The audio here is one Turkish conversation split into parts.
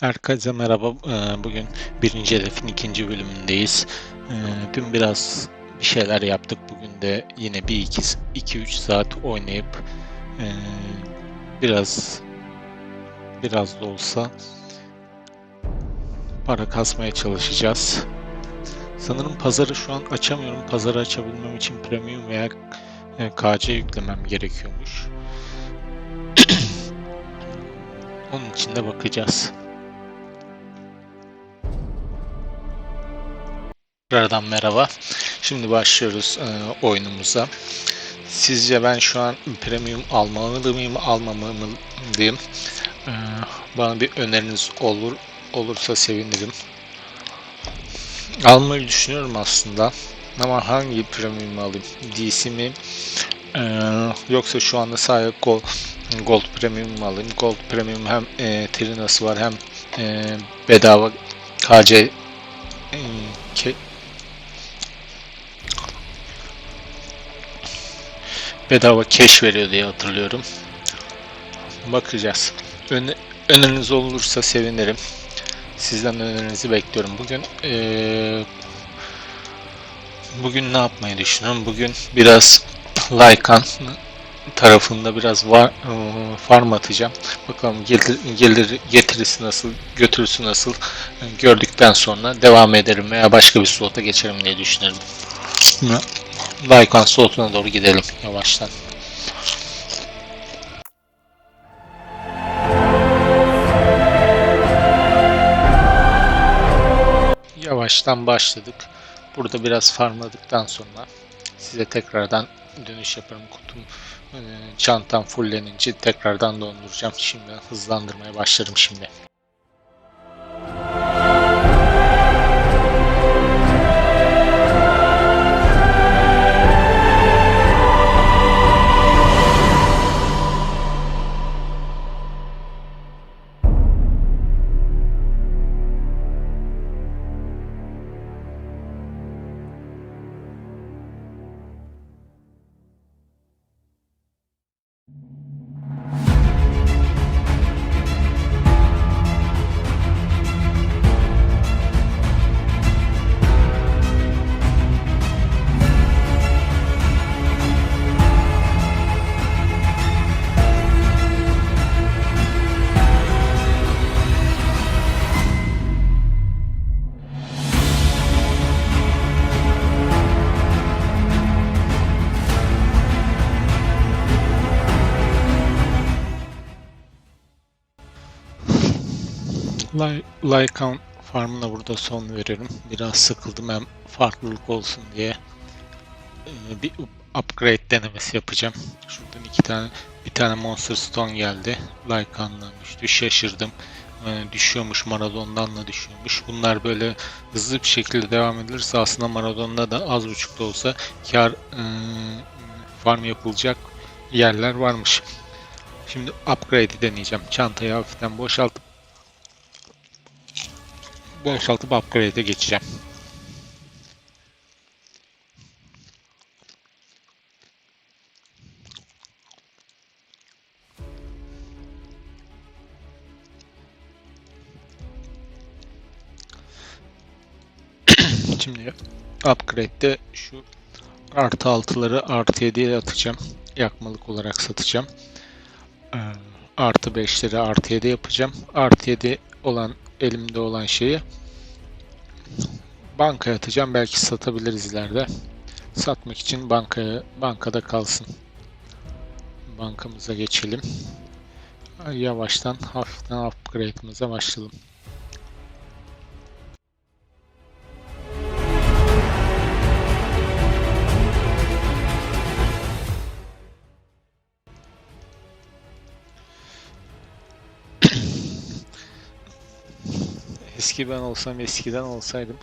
Herkese merhaba. Ee, Bugün birinci hedefin ikinci bölümündeyiz. Ee, Dün biraz bir şeyler yaptık. Bugün de yine bir iki, iki üç saat oynayıp ee, biraz biraz da olsa para kasmaya çalışacağız. Sanırım pazarı şu an açamıyorum. Pazarı açabilmem için premium veya e, KC yüklemem gerekiyormuş. Onun için de bakacağız. Tekrardan merhaba. Şimdi başlıyoruz e, oyunumuza. Sizce ben şu an premium almalı mıyım, almamalıyım? E, bana bir öneriniz olur olursa sevinirim. Almayı düşünüyorum aslında. Ama hangi premium alayım? DC mi? E, yoksa şu anda sadece Gold, Gold Premium alayım? Gold Premium hem e, Trinası var hem e, bedava KC e, bedava cash veriyor diye hatırlıyorum. Bakacağız. Öne, öneriniz olursa sevinirim. Sizden önerinizi bekliyorum. Bugün eee, bugün ne yapmayı düşünüyorum? Bugün biraz Lycan tarafında biraz var, eee, farm atacağım. Bakalım gelir, gelir getirisi nasıl, götürüsü nasıl e, gördükten sonra devam ederim veya başka bir slota geçerim diye düşünüyorum. Lycan slotuna doğru gidelim yavaştan. Yavaştan başladık. Burada biraz farmladıktan sonra size tekrardan dönüş yaparım. Kutum e, çantam fullenince tekrardan donduracağım. Şimdi hızlandırmaya başlarım şimdi. Lycan farmına burada son veririm. Biraz sıkıldım hem farklılık olsun diye Ee, bir up- upgrade denemesi yapacağım. Şuradan iki tane bir tane Monster Stone geldi. Lycan'dan düştü. Şaşırdım. Ee, düşüyormuş Maradon'dan da düşüyormuş. Bunlar böyle hızlı bir şekilde devam edilirse aslında Maradon'da da az buçuk da olsa kar e, farm yapılacak yerler varmış. Şimdi upgrade'i deneyeceğim. Çantayı hafiften boşaltıp boşaltıp upgrade'e geçeceğim. Şimdi upgrade'de şu artı altıları artı 7'ye atacağım. Yakmalık olarak satacağım. Ee, Artı 5'leri artı 7 yapacağım. Artı 7 olan elimde olan şeyi bankaya atacağım. Belki satabiliriz ileride. Satmak için bankaya bankada kalsın. Bankamıza geçelim. Yavaştan hafiften upgrade'imize başlayalım. Eski ben olsam eskiden olsaydım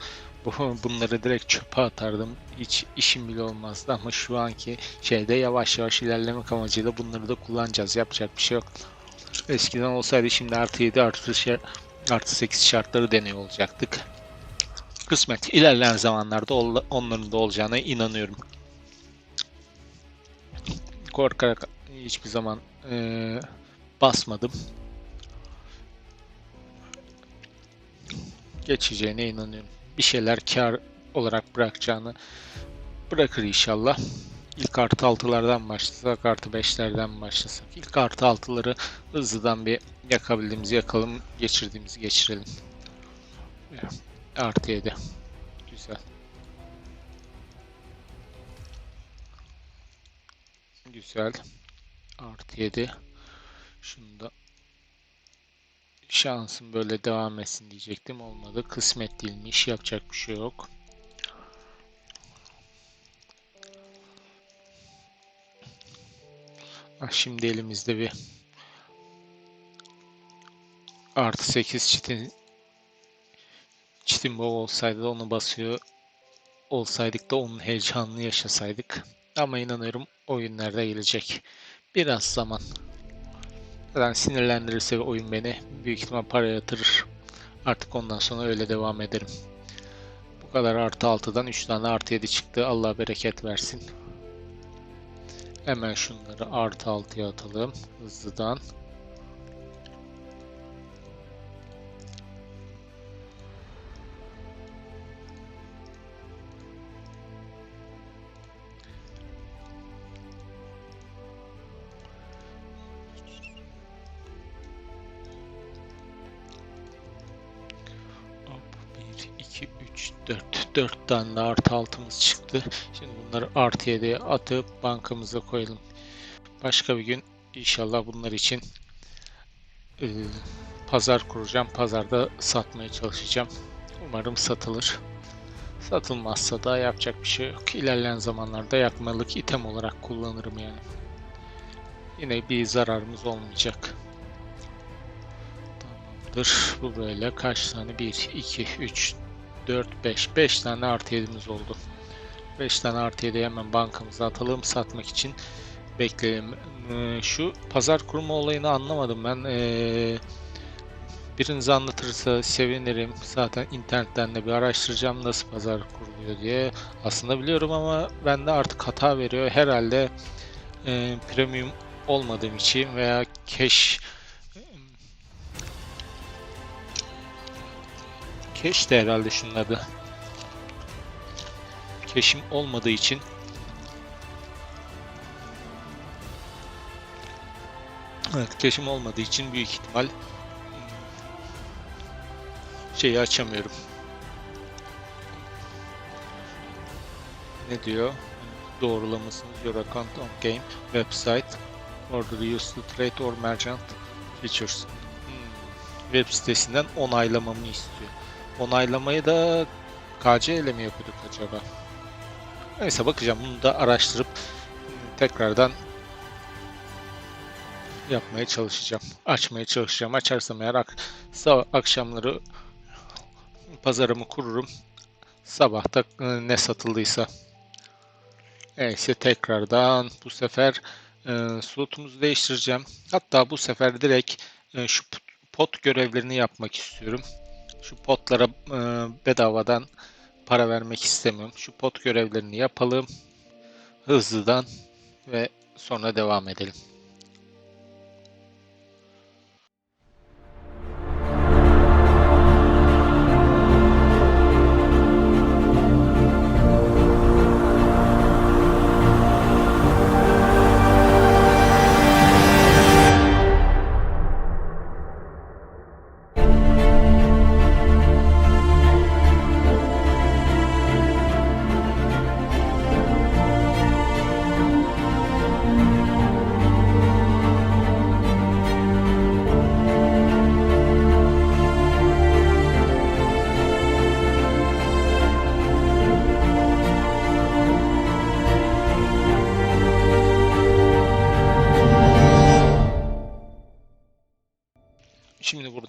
bu bunları direkt çöpe atardım. Hiç işim bile olmazdı ama şu anki şeyde yavaş yavaş ilerlemek amacıyla bunları da kullanacağız. Yapacak bir şey yok. Eskiden olsaydı şimdi artı 7 artı, şey, artı 8 şartları deniyor olacaktık. Kısmet ilerleyen zamanlarda onların da olacağına inanıyorum. Korkarak hiçbir zaman eee, basmadım. Geçeceğine inanıyorum. Bir şeyler kar olarak bırakacağını bırakır inşallah. İlk artı altılardan başlasak, artı beşlerden başlasak. İlk artı altıları hızlıdan bir yakabildiğimizi yakalım, geçirdiğimizi geçirelim. Artı yedi. Güzel. Güzel. Artı 7. Şunu da şansım böyle devam etsin diyecektim. Olmadı. Kısmet değilmiş. Yapacak bir şey yok. Ah, şimdi elimizde bir artı 8 çitin çitin bol olsaydı da onu basıyor olsaydık da onun heyecanını yaşasaydık. Ama inanıyorum oyunlarda gelecek. Biraz zaman. Zaten sinirlendirirse oyun beni büyük ihtimal para yatırır. Artık ondan sonra öyle devam ederim. Bu kadar artı 6'dan 3 tane artı 7 çıktı. Allah bereket versin. Hemen şunları artı 6'ya atalım. Hızlıdan. 4. 4 tane de artı altımız çıktı. Şimdi bunları artı 7'ye atıp bankamıza koyalım. Başka bir gün inşallah bunlar için e, pazar kuracağım. Pazarda satmaya çalışacağım. Umarım satılır. Satılmazsa da yapacak bir şey yok. İlerleyen zamanlarda yakmalık item olarak kullanırım yani. Yine bir zararımız olmayacak. Tamamdır. Bu böyle kaç tane? 1, 2, 3, 4, 5. 5 tane artı 7'miz oldu. 5 tane artı 7'yi hemen bankamıza atalım satmak için bekleyelim. Ee, şu pazar kurma olayını anlamadım ben. Ee, biriniz anlatırsa sevinirim. Zaten internetten de bir araştıracağım nasıl pazar kuruluyor diye. Aslında biliyorum ama bende artık hata veriyor. Herhalde e, premium olmadığım için veya cash cash de herhalde şunun adı. Cash'im olmadığı için Evet, cash'im olmadığı için büyük ihtimal şeyi açamıyorum. Ne diyor? Doğrulamasınız your account on game website order used to trade or merchant features. Hmm, Web sitesinden onaylamamı istiyor. Onaylamayı da KC ile mi yapıyorduk acaba? Neyse bakacağım bunu da araştırıp tekrardan yapmaya çalışacağım. Açmaya çalışacağım. Açarsam eğer ak akşamları pazarımı kururum. Sabahta e, ne satıldıysa. Neyse tekrardan bu sefer e, slotumuzu değiştireceğim. Hatta bu sefer direkt e, şu pot görevlerini yapmak istiyorum. Şu potlara e, bedavadan para vermek istemiyorum. Şu pot görevlerini yapalım. Hızlıdan ve sonra devam edelim.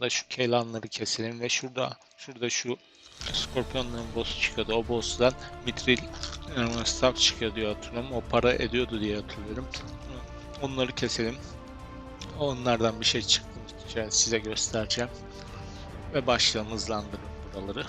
Şimdi burada şu keylanları keselim ve şurada şurada şu Scorpion'ların boss'u çıkıyordu. O boss'dan Mithril e, staff çıkıyor diye hatırlıyorum. O para ediyordu diye hatırlıyorum. Onları keselim. Onlardan bir şey çıktı size göstereceğim. Ve başlayalım hızlandırın buraları.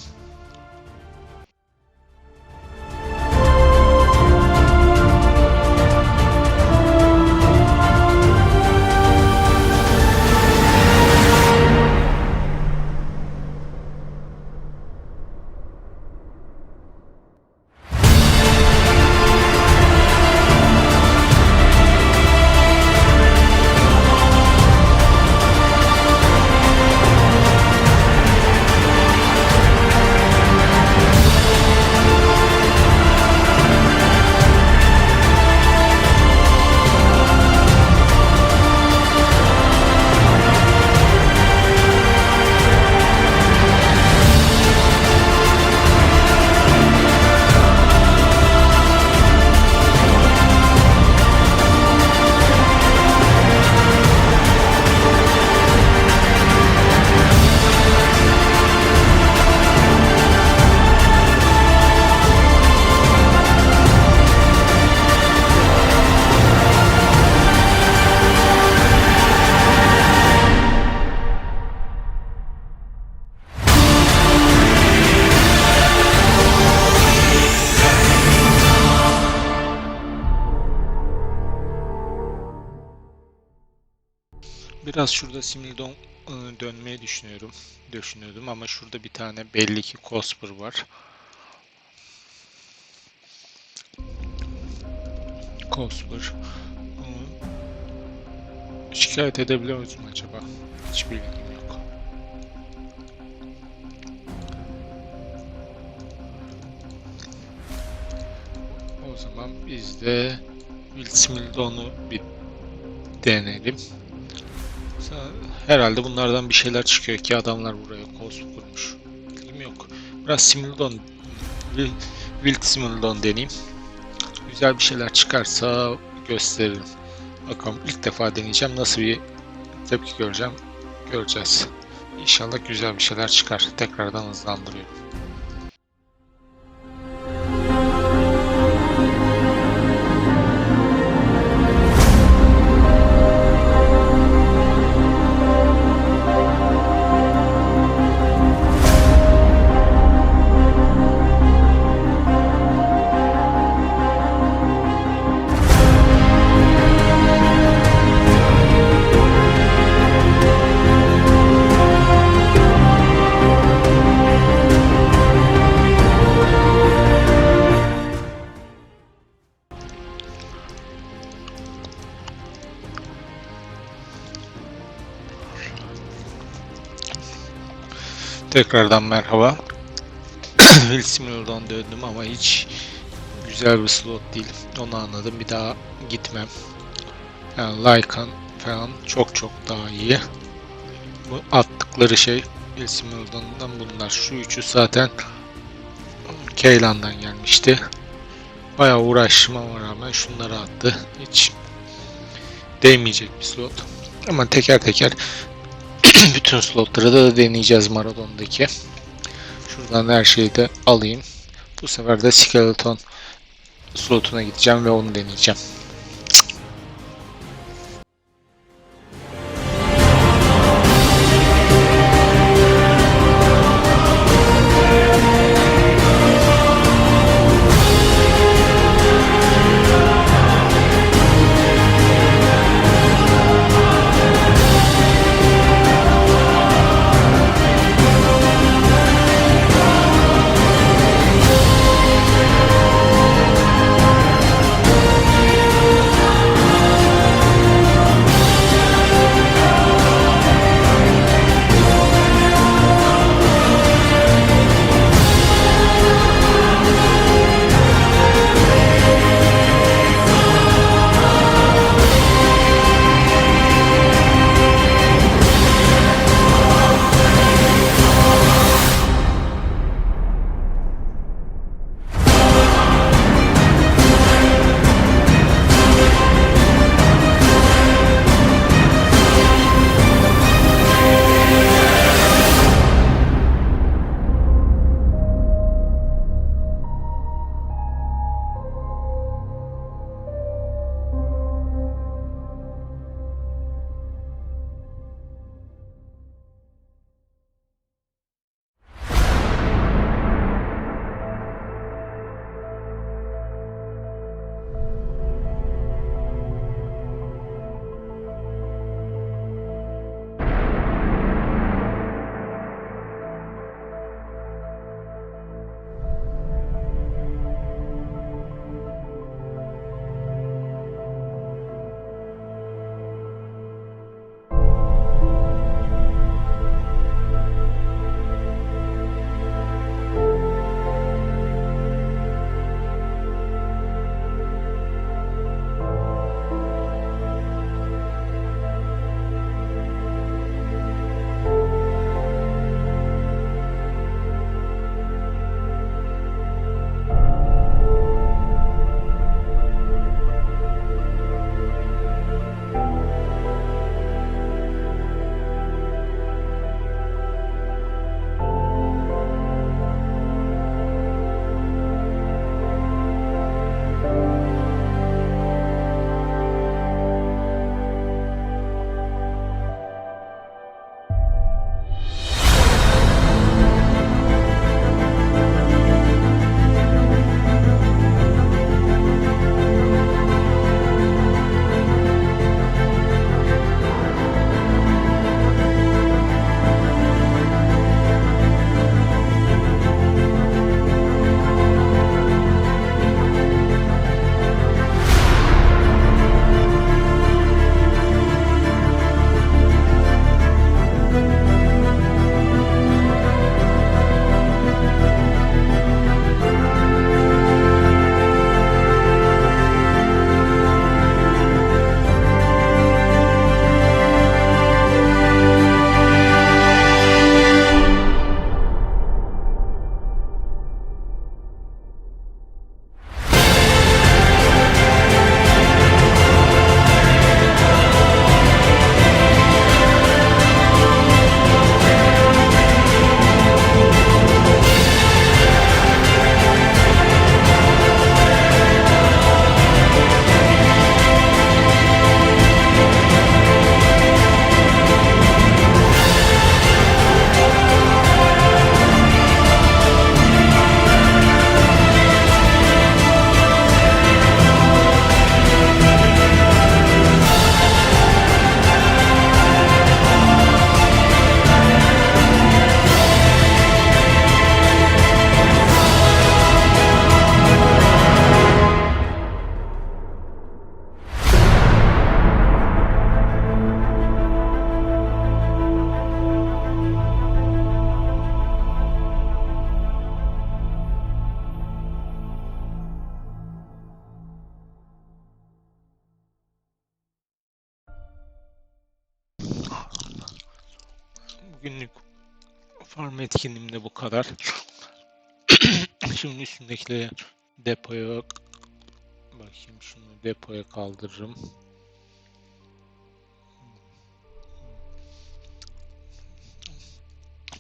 Biraz şurada Simildon ıı, dönmeyi düşünüyorum. Düşünüyordum ama şurada bir tane belli ki Cosper var. Cosper. Şikayet edebiliyoruz mu acaba? Hiç bilgim yok. O zaman biz de Will Smildon'u bir deneyelim. Herhalde bunlardan bir şeyler çıkıyor ki adamlar buraya kos kurmuş. Bilgim yok. Biraz Simildon, Wild Simildon deneyeyim. Güzel bir şeyler çıkarsa gösteririm. Bakalım ilk defa deneyeceğim. Nasıl bir tepki göreceğim. Göreceğiz. İnşallah güzel bir şeyler çıkar. Tekrardan hızlandırıyorum. Tekrardan merhaba. Will Similor'dan döndüm ama hiç güzel bir slot değil. Onu anladım. Bir daha gitmem. Yani Lycan falan çok çok daha iyi. Bu attıkları şey Will Similor'dan bunlar. Şu üçü zaten Keylan'dan gelmişti. Bayağı uğraşmama rağmen şunları attı. Hiç değmeyecek bir slot. Ama teker teker bütün slotları da deneyeceğiz Maradon'daki. Şuradan her şeyi de alayım. Bu sefer de Skeleton slotuna gideceğim ve onu deneyeceğim. Farm etkinliğim de bu kadar. Şimdi üstündekileri depoya bakayım şunu depoya kaldırırım.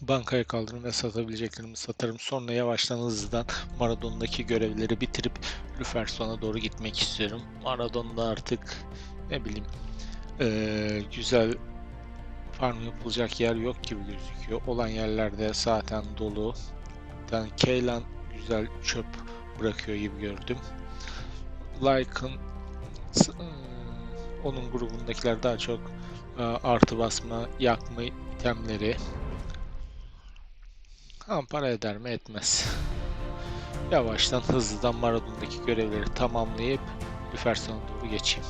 Bankaya kaldırırım ve satabileceklerimi satarım. Sonra yavaştan hızlıdan Maradon'daki görevleri bitirip Lüferson'a doğru gitmek istiyorum. Maradon'da artık ne bileyim eee, güzel farm yapılacak yer yok gibi gözüküyor. Olan yerlerde zaten dolu. Yani Keylan güzel çöp bırakıyor gibi gördüm. Lycan eee, onun grubundakiler daha çok eee, artı basma, yakma itemleri. Ha, para eder mi? Etmez. Yavaştan hızlıdan Maradon'daki görevleri tamamlayıp Lüferson'a doğru geçeyim.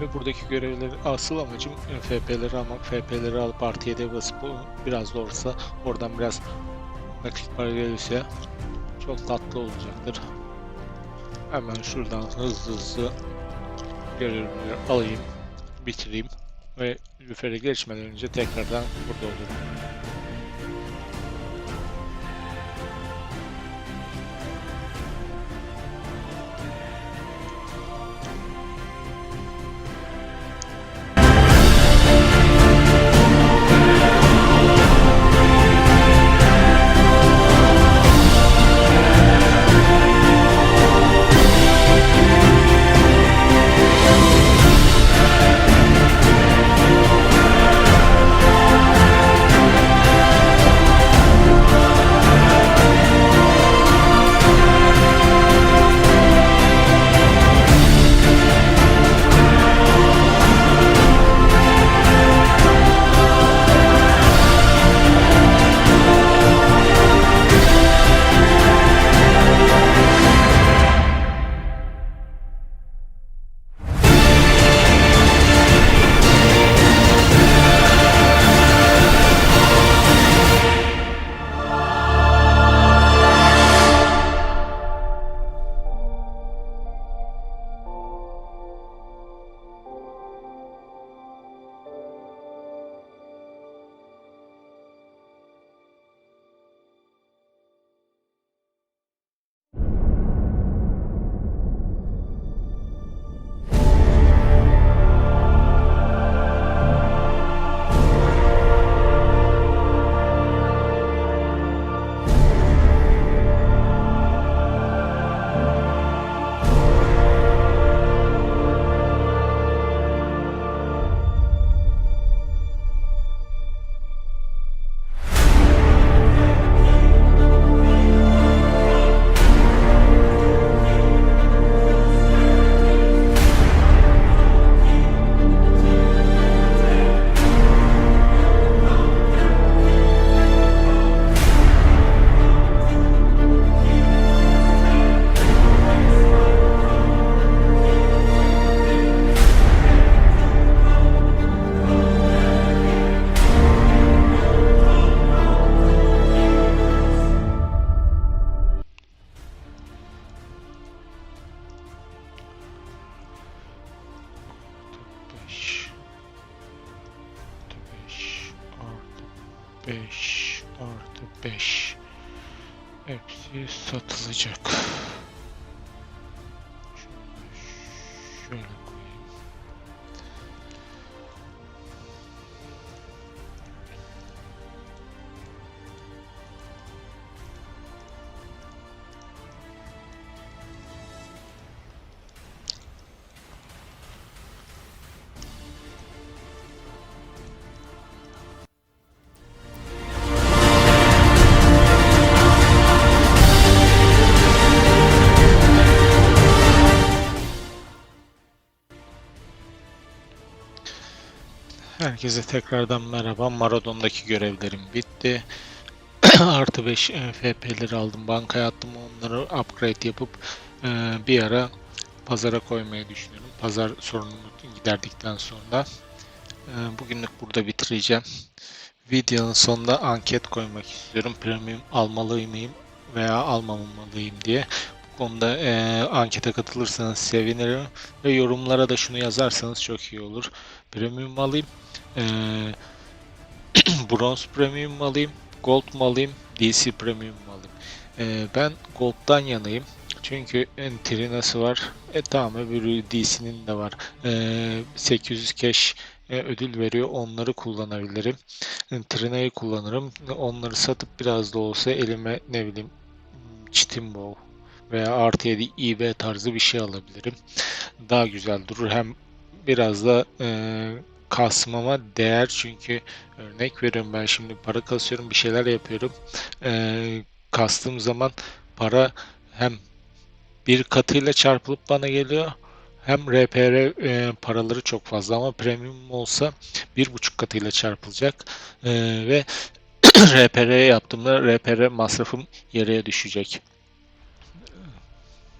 Ve buradaki görevleri asıl amacım FP'leri almak. FP'leri alıp artı 7'ye basıp biraz da olsa oradan biraz nakit para gelirse çok tatlı olacaktır. Hemen şuradan hızlı hızlı görevleri alayım, bitireyim ve Lüfer'e geçmeden önce tekrardan burada olurum. Herkese tekrardan merhaba. Maradon'daki görevlerim bitti. Artı 5 FP'leri aldım. Bankaya attım. Onları upgrade yapıp e, bir ara pazara koymayı düşünüyorum. Pazar sorununu giderdikten sonra. E, bugünlük burada bitireceğim. Videonun sonunda anket koymak istiyorum. Premium almalı mıyım veya almamalıyım diye. Konuda eee, ankete katılırsanız sevinirim. Ve yorumlara da şunu yazarsanız çok iyi olur. Premium mu alayım? Eee Bronze Premium mu alayım? Gold mu alayım? DC Premium mu alayım? Eee, ben Gold'dan yanayım. Çünkü Trina'sı var. E tamam öbürü DC'nin de var. Eee 800 cash e, ödül veriyor. Onları kullanabilirim. E, Trina'yı kullanırım. Onları satıp biraz da olsa elime ne bileyim Chitin Bow veya artı 7 IB tarzı bir şey alabilirim. Daha güzel durur. Hem biraz da e, kasmama değer çünkü örnek veriyorum ben şimdi para kasıyorum bir şeyler yapıyorum. E, kastığım zaman para hem bir katıyla çarpılıp bana geliyor hem RPR e, paraları çok fazla ama premium olsa bir buçuk katıyla çarpılacak E, ve RPR yaptığımda RPR masrafım yarıya düşecek.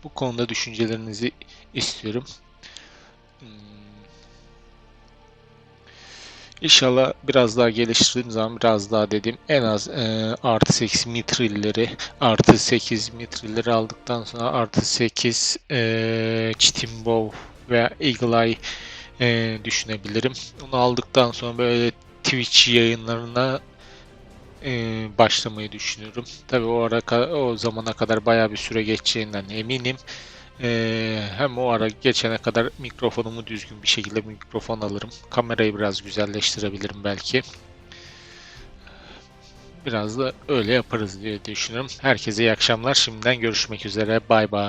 Bu konuda düşüncelerinizi istiyorum. Hmm. İnşallah biraz daha geliştirdiğim zaman biraz daha dediğim en az e, artı 8 mitrilleri artı 8 mitrilleri aldıktan sonra artı 8 e, Chitin Bow veya Eagle Eye e, düşünebilirim. Onu aldıktan sonra böyle Twitch yayınlarına e, başlamayı düşünüyorum. Tabii o ara o zamana kadar bayağı bir süre geçeceğinden eminim. E, hem o ara geçene kadar mikrofonumu düzgün bir şekilde mikrofon alırım. Kamerayı biraz güzelleştirebilirim belki. Biraz da öyle yaparız diye düşünüyorum. Herkese iyi akşamlar. Şimdiden görüşmek üzere. Bay bay.